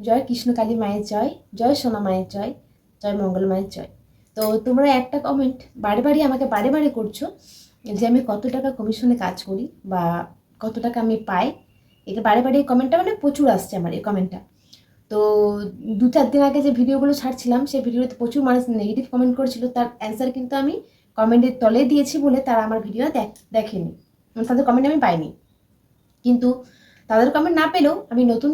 জয় কৃষ্ণকালী মায়ের জয় জয় সোনা মায়ের জয় জয় মঙ্গল মায়ের জয়। তো তোমরা একটা কমেন্ট বারে বারে আমাকে বারে বারে করছ যে আমি কত টাকা কমিশনে কাজ করি বা কত টাকা আমি পাই। এটা বারে বারে এই কমেন্টটা মানে প্রচুর আসছে আমার এই কমেন্টটা তো দু চার দিন আগে যে ভিডিওগুলো ছাড়ছিলাম, সেই ভিডিওতে প্রচুর মানুষ নেগেটিভ কমেন্ট করেছিল। তার অ্যান্সার কিন্তু আমি কমেন্টের তলে দিয়েছি বলে তারা আমার ভিডিও দেখেনি। মানে তাদের কমেন্ট আমি পাইনি। কিন্তু তাদের কমেন্ট না পেলেও আমি নতুন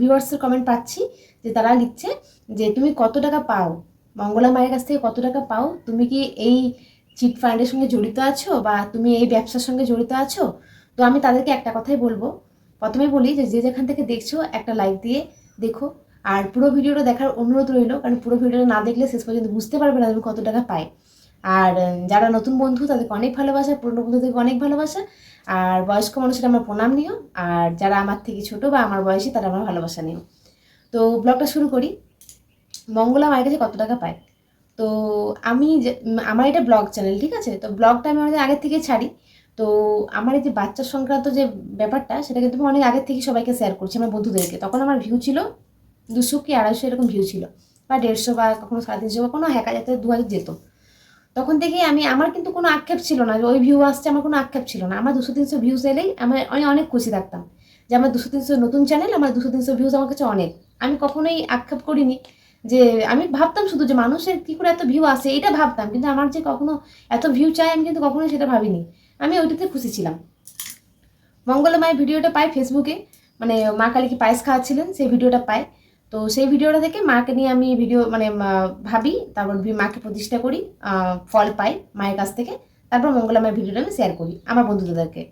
ভিউয়ার্সের কমেন্ট পাচ্ছি যে তারা লিখছে যে তুমি কত টাকা পাও? মঙ্গলা মায়ের কাছ থেকে কত টাকা পাও? তুমি কি এই চিট ফান্ডের সঙ্গে জড়িত আছো বা তুমি এই ব্যবসার সঙ্গে জড়িত আছো? তো আমি তাদেরকে একটা কথাই বলব। প্রথমে বলি যে যে যেখান থেকে দেখছ একটা লাইক দিয়ে দেখো। আর পুরো ভিডিওটা দেখার অনুরোধ রইল, কারণ পুরো ভিডিওটা না দেখলে শেষ পর্যন্ত বুঝতে পারবে না তুমি কত টাকা পাই আর যারা নতুন বন্ধু তাদেরকে অনেক ভালোবাসা, পুরনো বন্ধুদেরকে অনেক ভালোবাসা। আর বয়স্ক মানুষের আমার প্রণাম নিও। আর যারা আমার থেকে ছোট বা আমার বয়সী তারা আমার ভালোবাসা নিও। তো ব্লগটা শুরু করি। মঙ্গলা মায়ের কাছে কত টাকা পায়? তো আমি আমার এটা ব্লগ চ্যানেল, ঠিক আছে? তো ব্লগটা আমি অনেক আগের থেকে ছাড়ি। তো আমার এই যে বাচ্চা সংক্রান্ত যে ব্যাপারটা সেটা কিন্তু আমি অনেক আগের থেকে সবাইকে শেয়ার করছি, আমার বন্ধুদেরকে। তখন আমার ভিউ ছিল দুশো কি আড়াইশো এরকম ভিউ ছিল। বা দেড়শো বা কখনো সাড়ে তিনশো বা কোনো এক হাজার দু হাজার যেত। তখন থেকে আমি, আমার কিন্তু কোনো আক্ষেপ ছিল না ওই ভিউ আসছে, আমার কোনো আক্ষেপ ছিল না। আমার দুশো তিনশো ভিউজ এলেই আমি আমি অনেক খুশি থাকতাম যে আমার দুশো তিনশো নতুন চ্যানেল আমার দুশো তিনশো ভিউজ আমার কাছে অনেক। আমি কখনোই আক্ষেপ করিনি যে, আমি ভাবতাম শুধু যে মানুষের কী করে এত ভিউ আসে, এটা ভাবতাম। কিন্তু আমার যে কখনো এত ভিউ চাই আমি কিন্তু কখনোই সেটা ভাবিনি। আমি ওইটাতে খুশি ছিলাম। মঙ্গলময় ভিডিওটা পাই ফেসবুকে মানে মা কালীকে পায়েস খাওয়াচ্ছিলেন, সেই ভিডিওটা পাই। তো সেই ভিডিওটা থেকে মাকে নিয়ে আমি ভিডিও মানে ভাবি, তারপর মাকে প্রতিষ্ঠা করি ফল পাই মায়ের কাছ থেকে। তারপর মঙ্গলামায়ের ভিডিওটা আমি শেয়ার করি আমার বন্ধুদেরকে।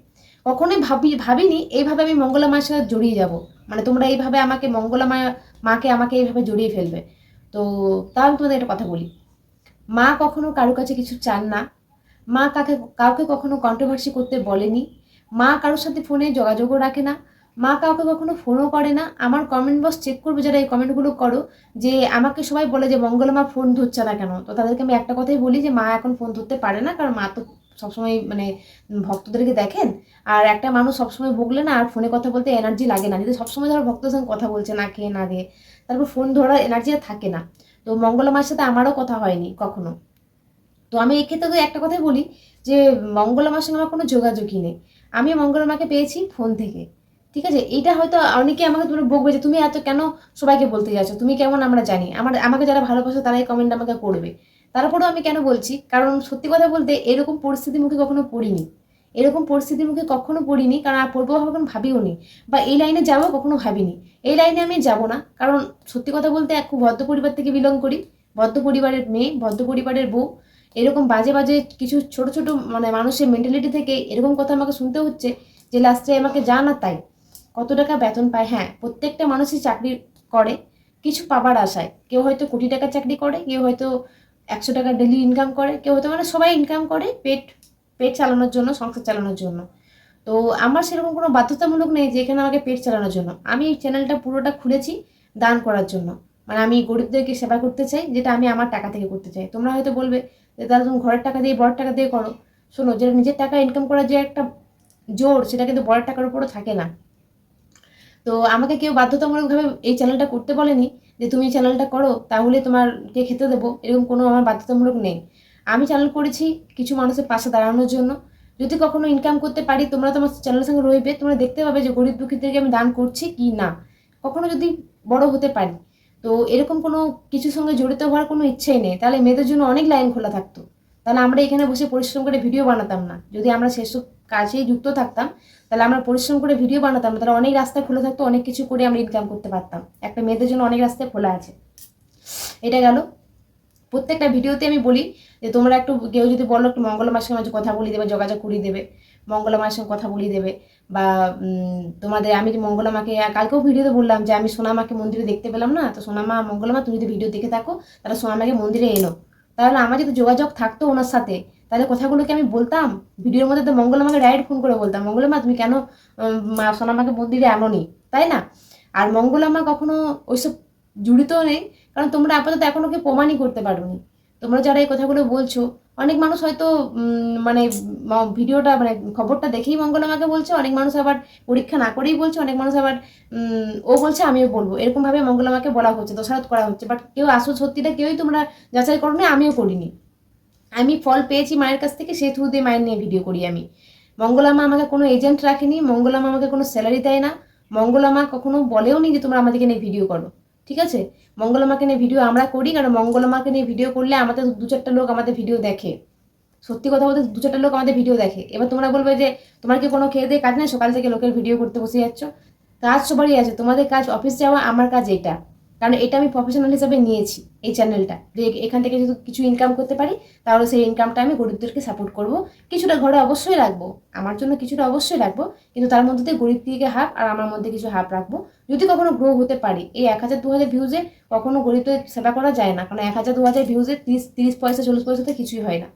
কখনোই ভাবি, ভাবিনি, এইভাবে আমি মঙ্গলামায়ের সাথে জড়িয়ে যাব। মানে তোমরা এইভাবে আমাকে মঙ্গলামায় মাকে আমাকে এইভাবে জড়িয়ে ফেলবে। তো তাও আমি তোমাদের একটা কথা বলি। মা কখনো কারও কাছে কিছু চান না। মা কাকে, কাউকে কখনো কন্ট্রোভার্সি করতে বলেনি। মা কারোর সাথে ফোনে যোগাযোগও রাখে না। মা কাউকে কখনো ফোনও করে না। আমার কমেন্ট বক্স চেক করবে যারা এই কমেন্টগুলো করো যে আমাকে সবাই বলে যে মঙ্গলা মা ফোন ধরছে না কেন? তো তাদেরকে আমি একটা কথাই বলি যে মা এখন ফোন ধরতে পারে না, কারণ মা তো সবসময় মানে ভক্তদেরকে দেখেন। আর একটা মানুষ সবসময় বকলে না আর ফোনে কথা বলতে এনার্জি লাগে না। যদি সবসময় ধরো ভক্তদের সঙ্গে কথা বলছে, না খেয়ে, না দিয়ে, তারপর ফোন ধরার এনার্জি আর থাকে না। তো মঙ্গলা মার সাথে আমারও কথা হয়নি কখনো। তো আমি এক্ষেত্রে একটা কথাই বলি যে মঙ্গলা মার সঙ্গে আমার কোনো যোগাযোগই নেই। আমি মঙ্গলা মাকে পেয়েছি ফোন থেকে। ঠিক আছে? এইটা হয়তো অনেকে আমাকে তুমি বকবে যে, তুমি এত কেন সবাইকে বলতে যাচ্ছ? তুমি কেমন আমরা জানি। আমার, আমাকে যারা ভালোবাসো তারাই কমেন্ট আমাকে করবে। তারপরেও আমি কেন বলছি? কারণ সত্যি কথা বলতে এরকম পরিস্থিতির মুখে কখনো পড়িনি। এরকম পরিস্থিতির মুখে কখনো পড়িনি, কারণ আর পড়ব কখনো ভাবিও নি। বা এই লাইনে যাব কখনো ভাবিনি। এই লাইনে আমি যাব না, কারণ সত্যি কথা বলতে এক খুব ভদ্র পরিবার থেকে বিলং করি। ভদ্র পরিবারের মেয়ে, ভদ্র পরিবারের বউ। এরকম বাজে বাজে কিছু ছোট ছোট মানে মানুষের মেন্টালিটি থেকে এরকম কথা আমাকে শুনতে হচ্ছে যে লাস্টে আমাকে যা না তাই। কত টাকা বেতন পায়? হ্যাঁ প্রত্যেকটা মানুষই চাকরি করে কিছু পাবার আশায়। কেউ হয়তো কোটি টাকার চাকরি করে, কেউ হয়তো একশো টাকা ডেলি ইনকাম করে, কেউ হয়তো মানে সবাই ইনকাম করে পেট পেট চালানোর জন্য, সংসার চালানোর জন্য। তো আমার সেরকম কোনো বাধ্যতামূলক নেই যে এখানে আমাকে পেট চালানোর জন্য। আমি এই চ্যানেলটা পুরোটা খুলেছি দান করার জন্য। মানে আমি গরিবদেরকে সেবা করতে চাই, যেটা আমি আমার টাকা থেকে করতে চাই। তোমরা হয়তো বলবে যে তাহলে তুমি ঘরের টাকা দিয়ে, বড় টাকা দিয়ে করো। শোনো, যেটা নিজের টাকা ইনকাম করার যে একটা জোর, সেটা কিন্তু বড় টাকার উপরও থাকে না। তো আমাকে কেউ বাধ্যতামূলকভাবে এই চ্যানেলটা করতে বলেনি যে তুমি এই চ্যানেলটা করো, তাহলে তোমারকে খেতে দেবো, এরকম কোনো আমার বাধ্যতামূলক নেই। আমি চ্যানেল করেছি কিছু মানুষের পাশে দাঁড়ানোর জন্য। যদি কখনো ইনকাম করতে পারি, তোমরা তোমার চ্যানেলের সঙ্গে রইবে, তোমরা দেখতে পাবে যে গরিব দুঃখীদেরকে আমি দান করছি কি না। কখনো যদি বড় হতে পারি। তো এরকম কোনো কিছুর সঙ্গে জড়িত হওয়ার কোনো ইচ্ছেই নেই। তাহলে মেয়েদের জন্য অনেক লাইন খোলা থাকতো। তাহলে আমরা এখানে বসে পরিশ্রম করে ভিডিও বানাতাম না। যদি আমরা সেসব কাজেই যুক্ত থাকতাম, তাহলে আমরা পরিশ্রম করে ভিডিও বানাতাম, তাহলে অনেক রাস্তা খোলা থাকতো, অনেক কিছু করে আমরা ইনকাম করতে পারতাম। একটা মেয়েদের জন্য অনেক রাস্তায় খোলা আছে। এটা গেল। প্রত্যেকটা ভিডিওতে আমি বলি যে, তোমরা একটু কেউ যদি বলো একটু মঙ্গলা মাসের মাঝে কথা বলিয়ে দেবে, যোগাযোগ করিয়ে দেবে, মঙ্গলা মায়ের সঙ্গে কথা বলিয়ে দেবে, বা তোমাদের আমি মঙ্গলা মাকে, কালকেও ভিডিওতে বললাম যে, আমি সোনামাকে মন্দিরে দেখতে পেলাম না, তো সোনামা মঙ্গলা মা, তুমি যদি ভিডিও দেখে থাকো, তাহলে সোনামাকে মন্দিরে এনো তাহলে আমার যদি যোগাযোগ থাকতো ওনার সাথে তাহলে কথাগুলোকে আমি বলতাম, ভিডিওর মধ্যে তো মঙ্গল আমাকে ডাইরেক্ট ফোন করে বলতাম মঙ্গলমা তুমি কেন সোনামাকে মন্দিরে এমনই তাই না? আর মঙ্গলামা কখনো ওইসব জড়িত নেই, কারণ তোমরা আপাতত এখনও কেউ প্রমাণই করতে পারোনি। তোমরা যারা এই কথাগুলো বলছো, অনেক মানুষ হয়তো মানে ভিডিওটা মানে খবরটা দেখেই মঙ্গল মঙ্গলমাকে বলছে, অনেক মানুষ আবার পরীক্ষা না করেই বলছে, অনেক মানুষ আবার ও বলছে, আমিও বলব। এরকম ভাবে মঙ্গলমাকে বলা হচ্ছে, দোষারোপ করা হচ্ছে বাট কেউ আসল সত্যিটা কেউই তোমরা যাচাই করনি, আমিও করিনি। আমি ফল পেয়েছি মায়ের কাছ থেকে সেই থ্রু দিয়ে মায়ের নিয়ে ভিডিও করি আমি। মঙ্গলামা আমাকে কোনো এজেন্ট রাখেনি মঙ্গলামা আমাকে কোনো স্যালারি দেয় না। মঙ্গলামা কখনো বলেও নি যে তোমরা আমাদেরকে নিয়ে ভিডিও করো, ঠিক আছে? মঙ্গলমাকে নিয়ে ভিডিও আমরা করি, কারণ মঙ্গলমাকে নিয়ে ভিডিও করলে আমাদের দু চারটা লোক আমাদের ভিডিও দেখে। সত্যি কথা বলতে দু চারটা লোক আমাদের ভিডিও দেখে। এবার তোমরা বলবে যে, তোমার কি কোনো খেয়ে দিয়ে কাজ নেই? সকাল থেকে লোকের ভিডিও করতে বসে যাচ্ছ। কাজ সবারই আছে, তোমাদের কাজ অফিস যাওয়া, আমার কাজ এটা। কারণ এটা আমি প্রফেশনাল হিসাবে নিয়েছি এই চ্যানেলটা যে এখান থেকে যদি কিছু ইনকাম করতে পারি, তাহলে সেই ইনকামটা আমি গরিবদেরকে সাপোর্ট করব। কিছুটা ঘরে অবশ্যই রাখব, আমার জন্য কিছুটা অবশ্যই রাখব, কিন্তু তার মধ্যে দিয়ে গরিব দিকে হাফ আর আমার মধ্যে কিছু হাফ রাখব। যদি কখনো গ্রো হতে পারি, এই এক হাজার, দু হাজার ভিউজে কখনো গরিবদের সেবা করা যায় না। কারণ এক হাজার, দু হাজার ভিউজে তিরিশ তিরিশ পয়সা, চল্লিশ পয়সাতে কিছুই হয় না।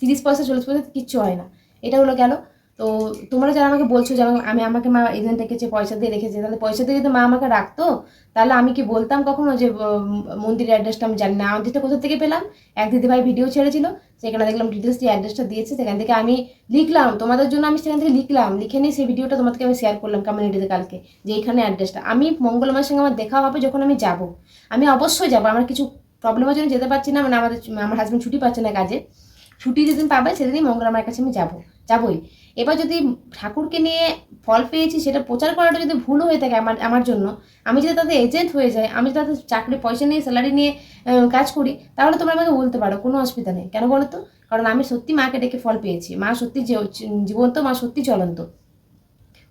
তিরিশ পয়সা, চল্লিশ পয়সাতে কিচ্ছু হয় না। এটা হলো গেল তো তোমরা যারা আমাকে বলছো যে আমি আমাকে মা এজেন্ট রেখেছে পয়সা দিয়ে রেখেছে, তাহলে পয়সা দিয়ে যদি মা আমাকে রাখতো, তাহলে আমি কি বলতাম কখনো যে মন্দিরের অ্যাড্রেসটা আমি জানি না। অ্যাড্রেসটা কোথা থেকে পেলাম? এক দিদিভাই ভিডিও ছেড়েছিল, সেখানে দেখলাম ডিটেলস যে অ্যাড্রেসটা দিয়েছে, সেখান থেকে আমি লিখলাম। তোমাদের জন্য আমি সেখান থেকে লিখলাম। লিখে নিয়ে সেই ভিডিওটা তোমাদেরকে আমি শেয়ার করলাম কমিউনিটিতে কালকে, যে এইখানে অ্যাড্রেসটা আমি মঙ্গলমার সঙ্গে আমার দেখা হবে যখন আমি যাব। আমি অবশ্যই যাব। আমার কিছু প্রবলেমের জন্য যেতে পারছি না মানে আমাদের, আমার হাজব্যান্ড ছুটি পাচ্ছে না কাজে। ছুটি যেদিন পাবে, সেদিনই মঙ্গলমার কাছে আমি যাব। যাবই। এবার যদি ঠাকুরকে নিয়ে ফল পেয়েছি, সেটা প্রচার করাটা যদি ভুল হয়ে থাকে আমার আমার জন্য, আমি যদি তাদের এজেন্ট হয়ে যাই, আমি যদি তাদের চাকরি, পয়সা নিয়ে স্যালারি নিয়ে কাজ করি, তাহলে তোমরা আমাকে বলতে পারো, কোনো অসুবিধা নেই। কেন বলো তো? কারণ আমি সত্যি মাকে ডেকে ফল পেয়েছি। মা সত্যি জীবন্ত, মা সত্যি চলন্ত।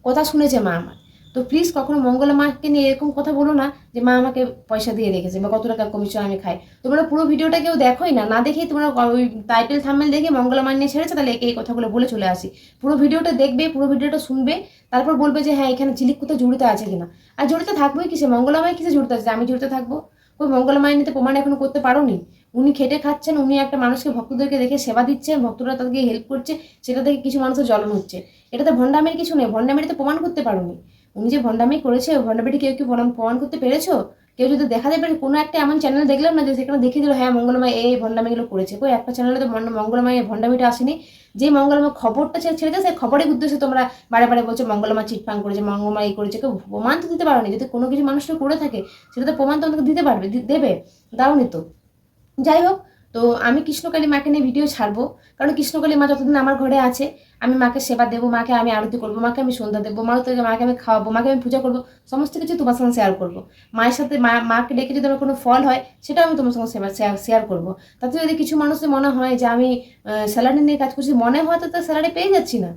কথা শুনেছে মা আমার। তো প্লিজ কখনো মঙ্গলা মাকে নিয়ে এরকম কথা বলো না যে মা আমাকে পয়সা দিয়ে রেখেছে বা কত টাকা কমিশন আমি খাই। তোমরা পুরো ভিডিওটা কেউ দেখোই না না দেখেই তোমরা ওই টাইটেল থামেল দেখে মঙ্গলা মা নিয়ে ছেড়েছে, তাহলে এই কথাগুলো বলে চলে আসি। পুরো ভিডিওটা দেখবে, পুরো ভিডিওটা শুনবে, তারপর বলবে যে হ্যাঁ এখানে ঝিলিক কোথাও জড়িত আছে কিনা। আর জড়িত থাকবোই কিসে? মঙ্গলামায় কিসে জড়িত আছে? আমি জড়িত থাকব? ওই মঙ্গলমায় নিতে প্রমাণ এখনও করতে পারোনি? উনি খেটে খাচ্ছেন, উনি একটা মানুষকে ভক্তদেরকে দেখে সেবা দিচ্ছেন, ভক্তরা তাদেরকে হেল্প করছে, সেটা দেখে কিছু মানুষের জ্বলন হচ্ছে। এটা তো ভণ্ডামের কিছু নেই ভণ্ডামেরিতে প্রমাণ করতে পারোনি। উনি যে ভণ্ডামি করেছে, ভণ্ডামিটি কেউ কি প্রমাণ করতে পেরেছ? কেউ যদি দেখাতে পারে, কোনো একটা এমন চ্যানেল দেখলাম না যে সেখানে দেখিয়ে দিল হ্যাঁ মঙ্গলময় এই ভণ্ডামিগুলো করেছে। কই, একটা চ্যানেলে তো মঙ্গ- মঙ্গলময় ভণ্ডামিটা আসেনি। যে মঙ্গলময় খবরটা ছেড়ে ছেড়েছে সেই খবরের উদ্দেশ্যে তোমরা বারে বারে বলছো মঙ্গলমা চিটফাং করেছে মঙ্গলমা এই করেছে। কেউ প্রমাণ তো দিতে পারোনি। যদি কোনো কিছু মানুষটা করে থাকে, সেটা তো প্রমাণ তোমাকে দিতে পারবে দেবে। দাওনি তো। যাই হোক তো আমি কৃষ্ণকালী মাকে নিয়ে ভিডিও ছাড়বো। কারণ কৃষ্ণকালী মা যতদিন আমার ঘরে আছে, আমি মাকে সেবা দেবো, মাকে আমি আরতি করব, মাকে আমি সন্ধ্যা দেবো, মা থেকে মাকে আমি খাওয়াবো, মাকে আমি পূজা করব, সমস্ত কিছু তোমার সঙ্গে শেয়ার করব। মায়ের সাথে মা, মাকে ডেকে যদি আমার কোনো ফল হয় সেটা আমি তোমার সঙ্গে শেয়ার শেয়ার করব। তাতে যদি কিছু মানুষের মনে হয় যে আমি স্যালারি নিয়ে কাজ করছি, মনে হয় তো তার স্যালারি পেয়ে যাচ্ছি না।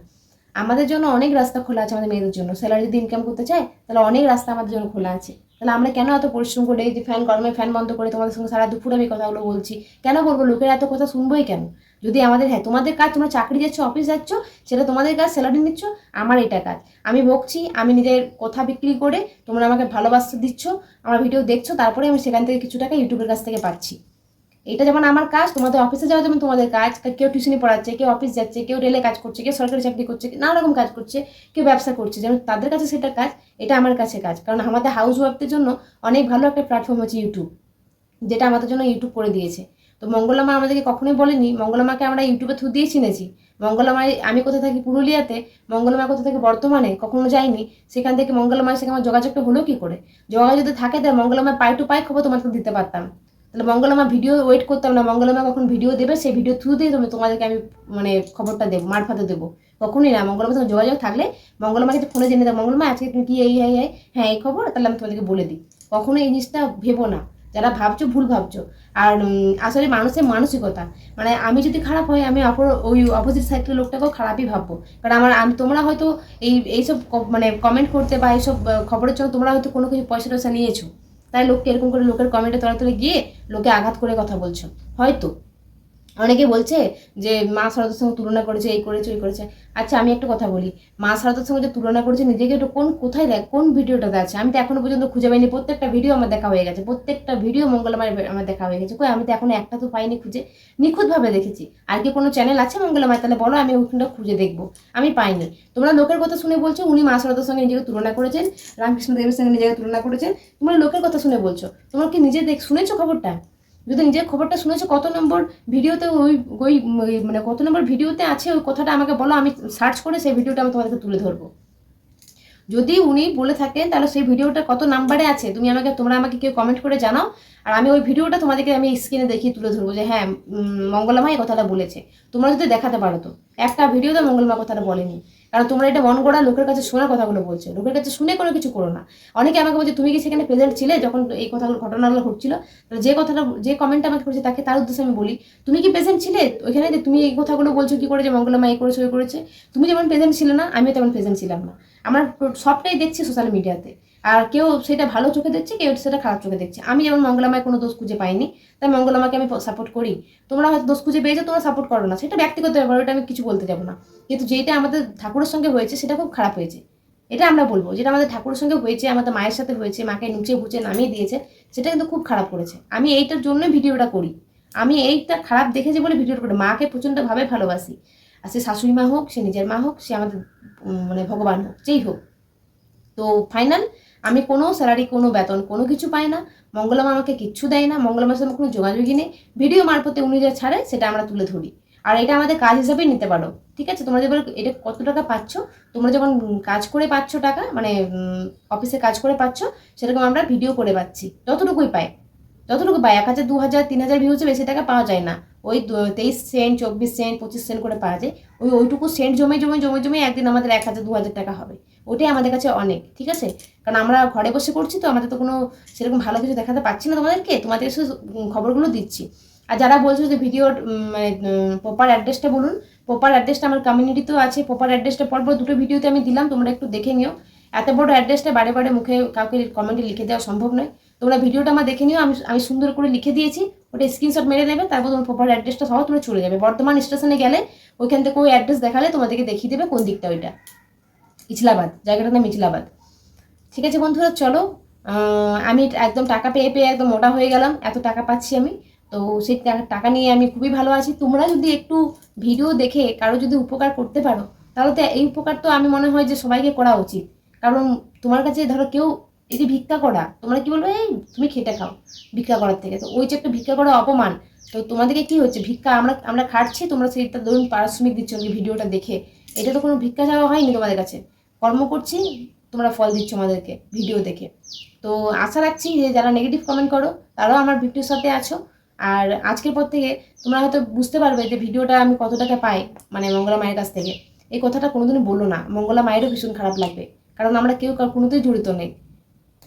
আমাদের জন্য অনেক রাস্তা খোলা আছে আমাদের মেয়েদের জন্য। স্যালারি যদি ইনকাম করতে চায়, তাহলে অনেক রাস্তা আমাদের জন্য খোলা আছে। তাহলে আমরা কেন এত পরিশ্রম করে যে ফ্যান গরমে ফ্যান বন্ধ করে তোমাদের সঙ্গে সারা দুপুর আমি কথাগুলো বলছি? কেন বলব? লোকের এত কথা শুনবোই কেন? যদি আমাদের হ্যাঁ তোমাদের কাজ, তোমরা চাকরি যাচ্ছ অফিস যাচ্ছ, সেটা তোমাদের কাজ স্যালারি নিচ্ছ, আমার এটা কাজ। আমি বকছি, আমি নিজের কথা বিক্রি করে তোমরা আমাকে ভালোবাসা দিচ্ছ, আমার ভিডিও দেখছ, তারপরে আমি সেখান থেকে কিছু টাকা ইউটিউবের কাছ থেকে পাচ্ছি। এটা যেমন আমার কাজ, তোমাদের অফিসে যাওয়া যেমন তোমাদের কাজ কেউ টিউশনি পড়াচ্ছে, কেউ অফিস যাচ্ছে, কেউ রেলে কাজ করছে, কেউ সরকারি চাকরি করছে নানা রকম কাজ করছে, কেউ ব্যবসা করছে। যেমন তাদের কাছে সেটা কাজ, এটা আমার কাছে কাজ। কারণ আমাদের হাউস ওয়াইফদের জন্য অনেক ভালো একটা প্ল্যাটফর্ম হচ্ছে ইউটিউব যেটা আমাদের জন্য ইউটিউব করে দিয়েছে। তো মঙ্গলামা আমাদেরকে কখনোই বলেনি, মঙ্গলামাকে আমরা ইউটিউবে থ্রু দিয়ে চিনেছি। মঙ্গলামায় আমি কোথায় থাকি? পুরুলিয়াতে। মঙ্গলমা কোথা থাকি বর্তমানে কখনো যাইনি সেখান থেকে মঙ্গলমার সঙ্গে আমার যোগাযোগটা হলো কি করে? যোগাযোগ যদি থাকে তাহলে মঙ্গলমায় পাই টু পাই খবর তোমাকে দিতে পারতাম। তাহলে মঙ্গলমা ভিডিও ওয়েট করতাম না, মঙ্গলমা কখন ভিডিও দেবে, সেই ভিডিও থ্রু দিয়ে তুমি তোমাদেরকে আমি মানে খবরটা দেবো, মারফাতে দেবো। কখনই না মঙ্গলমার সঙ্গে যোগাযোগ থাকলে মঙ্গলমাকে ফোনে জেনে দাও, মঙ্গলমা, আজকে তুমি কি এই এই হ্যাঁ এই খবর, তাহলে আমি তোমাদেরকে বলে দিই। কখনো এই জিনিসটা ভেবো না। যারা ভাবছ, ভুল ভাবছ। আর আসলে মানুষের মানসিকতা। মানে আমি যদি খারাপ হয় আমি অপর, ওই অপোজিট সাইডের লোকটাকেও খারাপই ভাববো। কারণ আমার, আমি, তোমরা হয়তো এই, এইসব মানে কমেন্ট করতে বা এইসব খবরের জন্য তোমরা হয়তো কোনো কিছু পয়সা টয়সা নিয়েছো। তাই লোককে এরকম করে লোকের কমেন্টে তলে তলে গিয়ে লোকে আঘাত করে কথা বলছো। হয়তো। অনেকে বলছে যে মা শারদার সঙ্গে তুলনা করেছে, এই করেছে, ওই করেছে। আচ্ছা আমি একটা কথা বলি। মা শারদার সঙ্গে যে তুলনা করেছে, নিজেকে একটু কোন, কোথায় দেখ, কোন ভিডিওটাতে আছে আমি তো এখনও পর্যন্ত খুঁজে পাইনি, প্রত্যেকটা ভিডিও আমার দেখা হয়ে গেছে, প্রত্যেকটা ভিডিও মঙ্গলমার আমার দেখা হয়ে গেছে। কই, আমি তো এখনও একটা তো পাইনি খুঁজে, নিখুঁতভাবে দেখেছি। আর কি কোনো চ্যানেল আছে মঙ্গলমায়? তাহলে বলো, আমি ওখানটা খুঁজে দেখব। আমি পাইনি। তোমরা লোকের কথা শুনে বলছো, উনি মা শারদার সঙ্গে নিজেকে তুলনা করেছেন রামকৃষ্ণ দেবের সঙ্গে নিজেকে তুলনা করেছেন। তোমরা লোকের কথা শুনে বলছো। তোমরা কি নিজে দেখ, শুনেছো খবরটা? যদি নিজের খবরটা শুনেছো, কত নম্বর ভিডিওতে ওই ওই মানে কত নম্বর ভিডিওতে আছে, ওই কথাটা আমাকে বলো, আমি সার্চ করে সেই ভিডিওটা আমি তোমাদেরকে তুলে ধরবো। যদি উনি বলে থাকেন, তাহলে সেই ভিডিওটা কত নাম্বারে আছে, তুমি আমাকে, তোমরা আমাকে কেউ কমেন্ট করে জানাও, আর আমি ওই ভিডিওটা তোমাদেরকে আমি স্ক্রিনে দেখিয়ে তুলে ধরবো যে হ্যাঁ মঙ্গলামা এই কথাটা বলেছে। তোমরা যদি দেখাতে পারো তো। একটা ভিডিওতে মঙ্গলমা কথাটা বলেনি। কারণ তোমরা এটা মন গড়া লোকের কাছে শোনার কথাগুলো বলছো। লোকের কাছে শুনে কোনো কিছু করো না। অনেকে আমাকে বলছে, তুমি কি সেখানে প্রেজেন্ট ছিলে যখন এই কথাগুলো, ঘটনাগুলো ঘটছিল? যে কথাটা, যে কমেন্ট আমাকে করেছে তাকে তার উদ্দেশ্যে আমি বলি, তুমি কি প্রেজেন্ট ছিলে? ওইখানে যে তুমি এই কথাগুলো বলছো, কি করে যে মঙ্গলমা এই করেছে, ওই করেছে? তুমি যেমন প্রেজেন্ট ছিলে না, আমিও তেমন প্রেজেন্ট ছিলাম না। আমরা সবটাই দেখছি সোশ্যাল মিডিয়াতে আর কেউ সেটা ভালো চোখে দেখছে, কেউ সেটা খারাপ চোখে দেখছে। আমি যেমন মঙ্গলামায় কোনো দোষ খুঁজে পাইনি, তাই মঙ্গলামাকে আমি সাপোর্ট করি। তোমরা হয়তো দোষ খুঁজে পেয়েছ, তোমরা সাপোর্ট করো না। সেটা ব্যক্তিগত ব্যাপার, ওটা আমি কিছু বলতে যাব না। কিন্তু যেটা আমাদের ঠাকুরের সঙ্গে হয়েছে, সেটা খুব খারাপ হয়েছে। এটা আমরা বলব, যেটা আমাদের ঠাকুরের সঙ্গে হয়েছে, আমাদের মায়ের সাথে হয়েছে, মাকে নুচে বুচে নামিয়ে দিয়েছে, সেটা কিন্তু খুব খারাপ করেছে। আমি এইটার জন্য ভিডিওটা করি। আমি এইটা খারাপ দেখেছি বলে ভিডিওটা করি, মাকে প্রচণ্ডভাবে ভালোবাসি। আর সে শাশুড়ি মা হোক, সে নিজের মা হোক, সে আমাদের মানে ভগবান হোক, যেই হোক। তো ফাইনাল আমি কোনো স্যালারি কোনো বেতন, কোনো কিছু পাই না। মঙ্গলমা আমাকে কিচ্ছু দেয় না। মঙ্গলামার সঙ্গে কোনো যোগাযোগই নেই। ভিডিও মারফতে উনি যা ছাড়ে, সেটা আমরা তুলে ধরি। আর এটা আমাদের কাজ হিসাবেই নিতে পারো। ঠিক আছে? তোমরা যেবার এটা কত টাকা পাচ্ছ? তোমরা যখন কাজ করে পাচ্ছ টাকা মানে অফিসে কাজ করে পাচ্ছ, সেরকম আমরা ভিডিও করে পাচ্ছি। যতটুকুই পাই। যতটুকু পাই। এক হাজার, দু হাজার, তিন হাজার ভিউজে বেশি টাকা পাওয়া যায় না। ওই তেইশ সেন্ট, চব্বিশ সেন্ট, পঁচিশ সেন্ট করে পাওয়া যায়। ওই ওইটুকু সেন্ট জমে জমে জমে জমে একদিন আমাদের এক হাজার, দু হাজার টাকা হবে। ওটাই আমাদের কাছে অনেক, ঠিক আছে? কারণ আমরা ঘরে বসে করছি তো আমাদের তো কোনো সেরকম ভালো কিছু দেখাতে পাচ্ছি না তোমাদেরকে। তোমাদের শুধু খবরগুলো দিচ্ছি। আর যারা বলছো যে ভিডিওর মানে প্রপার অ্যাড্রেসটা বলুন। প্রপার অ্যাড্রেসটা আমার কমিউনিটিতেও আছে। প্রপার অ্যাড্রেসটা পর পর দুটো ভিডিওতে আমি দিলাম, তোমরা একটু দেখে নিও। এত বড় অ্যাড্রেসটা বারে বারে মুখে কাউকে কমেন্টে লিখে দেওয়া সম্ভব নয়। তোমরা ভিডিওটা আমার দেখে নিও, আমি আমি সুন্দর করে লিখে দিয়েছি। ওটা স্ক্রিনশট মেরে নেবে তারপর তোমার প্রপার অ্যাড্রেসটা সহ তোমরা চলে যাবে। বর্তমান স্টেশনে গেলে ওইখান থেকে ওই অ্যাড্রেস দেখালে তোমাদেরকে দেখিয়ে দেবে কোন দিকটা ওইটা। ইছলাবাদ, জায়গাটার নাম ইছলাবাদ। ঠিক আছে বন্ধুরা, চলো আমি একদম টাকা পেয়ে পেয়ে একদম মোটা হয়ে গেলাম, এত টাকা পাচ্ছি আমি। তো সেই টাকা নিয়ে আমি খুবই ভালো আছি। তোমরা যদি একটু ভিডিও দেখে কারও যদি উপকার করতে পারো, তাহলে তো এই উপকার তো আমি মনে হয় যে সবাইকে করা উচিত। কারণ তোমার কাছে ধরো কেউ এই যে ভিক্ষা করা, তোমরা কি বলবে, এই, তুমি খেটে খাও ভিক্ষা করার থেকে। তো ওই যে একটা ভিক্ষা করা অপমান, তো তোমাদেরকে কি হচ্ছে, ভিক্ষা আমরা আমরা খাটছি তোমরা সেইটা ধরুন পারিশ্রমিক দিচ্ছ ওই ভিডিওটা দেখে। এটা তো কোনো ভিক্ষা চাওয়া হয়নি তোমাদের কাছে। কর্ম করছি, তোমরা ফল দিচ্ছ আমাদেরকে ভিডিও দেখে। তো আশা রাখছি যে যারা নেগেটিভ কমেন্ট করো, তারাও আমার ভিডিওর সাথে আছো। আর আজকের পর থেকে তোমরা হয়তো বুঝতে পারবে যে ভিডিওটা আমি কত টাকা পাই মানে মঙ্গলা মায়ের কাছ থেকে। এই কথাটা কোনোদিনই বলল না। মঙ্গলা মায়েরও ভীষণ খারাপ লাগবে। কারণ আমরা কেউ কোনোতেই জড়িত নেই।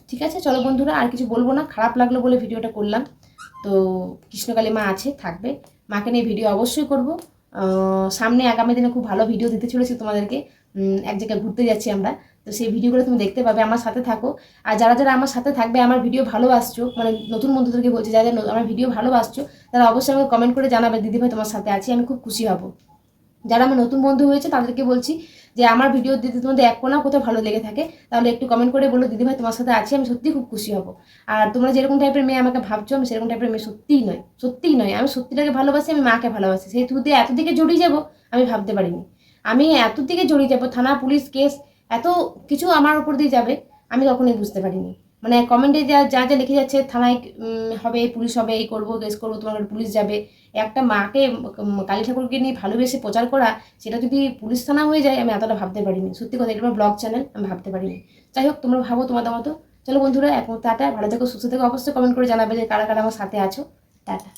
ঠিক আছে, চলো বন্ধুরা, আর কিছু বলব না, খারাপ লাগল বলে ভিডিওটা করলাম। তো কৃষ্ণকালী মা আছে, থাকবে। মাকে নিয়ে ভিডিও অবশ্যই করব। সামনে আগামী দিনে খুব ভালো ভিডিও দিতে চলেছি তোমাদেরকে। এক জায়গায় ঘুরতে যাচ্ছি আমরা। তো সেই ভিডিওগুলো তুমি দেখতে পাবে, আমার সাথে থাকো। আর যারা যারা আমার সাথে থাকবে, আমার ভিডিও ভালোবাসছো মানে নতুন বন্ধুদেরকে বলছি, যারা আমার ভিডিও ভালোবাসছো, তারা অবশ্যই আমাকে কমেন্ট করে জানাবে, দিদিভাই, তোমার সাথে আছি, আমি খুব খুশি হব। যারা আমার নতুন বন্ধু হয়েছে, তাদেরকে বলছি যে আমার ভিডিও দিদি তোমাদের এক কোনা কোথাও ভালো লেগে থাকে, তাহলে একটু কমেন্ট করে বলো দিদি ভাই তোমার সাথে আছি, আমি সত্যি খুব খুশি হব। আর তোমরা যেরকম টাইপের মেয়ে আমাকে ভাবছ, আমি সেরকম টাইপের মেয়ে সত্যিই নয় সত্যিই নয়। আমি সত্যিটাকে ভালোবাসি, আমি মাকে ভালোবাসি। সেই এত দিকে জড়িয়ে যাব, আমি ভাবতে পারিনি। আমি এত দিকে জড়িয়ে যাব, থানা, পুলিশ, কেস, এত কিছু আমার উপর দিয়ে যাবে, আমি কখনোই বুঝতে পারিনি। মানে কমেন্টে যা যা যা লিখে যাচ্ছে, থানায় হবে, পুলিশ হবে, এই করব কেস করব, তোমার পুলিশ যাবে। একটা মাকে কালী ঠাকুরকে নিয়ে ভালোবেসে প্রচার করা, সেটা যদি পুলিশ থানা হয়ে যায়, আমি এতটা ভাবতে পারিনি। সত্যি কথা, এটা আমার ব্লগ চ্যানেল আমি ভাবতে পারিনি। যাই হোক, তোমরা ভাবো তোমাদের মতো। চলো বন্ধুরা এখন টাটা, ভালো থেকো, সুস্থ থেকো। অবশ্যই কমেন্ট করে জানাবে যে কারা কারা আমার সাথে আছো। টাটা।